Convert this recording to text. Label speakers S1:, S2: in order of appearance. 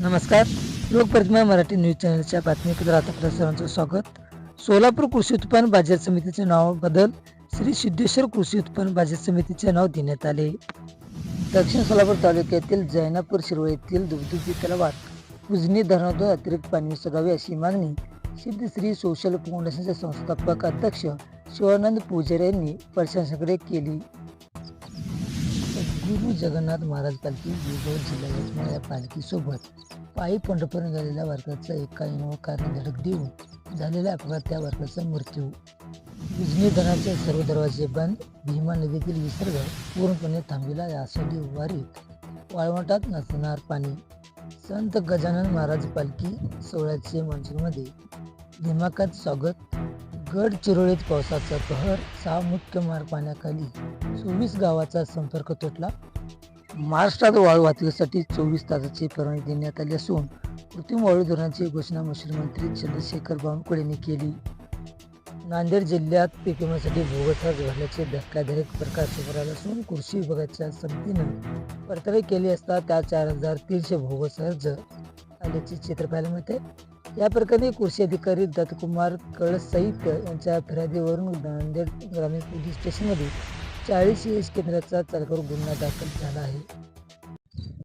S1: नमस्कार. लोकप्रतिमा मराठी न्यूज चॅनलच्या बातमीपत्रात आपल्या सर्वांचं स्वागत. सोलापूर कृषी उत्पन्न बाजार समितीचे नाव बदल श्री सिद्धेश्वर कृषी उत्पन्न बाजार समितीचे नाव देण्यात आले. दक्षिण सोलापूर तालुक्यातील जैनापूर शिरोळ येथील दुबदुबी तलावात उजनी धरणातून अतिरिक्त पाणी विसगावे अशी मागणी सिद्ध श्री सोशल फाउंडेशनचे संस्थापक अध्यक्ष शिवानंद पुजारी यांनी प्रशासनाकडे केली. गुरु जगन्नाथ महाराज पालखी विजय जिल्हा यवतमाळ या पालखीसोबत पायी पंढरपूर झालेल्या वर्गाचा एका इनोवा कारने धडक देऊन झालेल्या अपघात त्या वर्गाचा मृत्यू. उजनी धरणाचे सर्व दरवाजे बंद भीमा नदीतील विसर्ग पूर्णपणे थांबविला यासाठी वारीत वाळवंटात नसणार पाणी. संत गजानन महाराज पालखी सोहळ्याचे मंचूरमध्ये दिमाखात स्वागत. गडचिरोलीत पावसाचा कहर सहा मुख्य मार पाण्याखाली चोवीस गावाचा संपर्क तुटला. महाराष्ट्रात वाळू वाहतुकीसाठी चोवीस तासाची परवानगी देण्यात आली असून कृत्रिम वाळू धरणाची घोषणा महसूल मंत्री चंद्रशेखर बावनकुळे यांनी केली. नांदेड जिल्ह्यात पीक विम्यासाठी भोगस अर्ज भरल्याचे धक्कादायक प्रकार समोर आले असून कृषी विभागाच्या समितीनं परतावे केली असता त्या चार हजार तीनशे भोगस अर्ज आल्याचे चित्र पाहायला मिळते. या प्रकरणी कृषी अधिकारी दत्तकुमार कळसहित यांच्या फिर्यादीवरून नांदेड ग्रामीण पोलीस स्टेशनमध्ये चाळीस एस केंद्राचा चालकावर गुन्हा दाखल झाला आहे.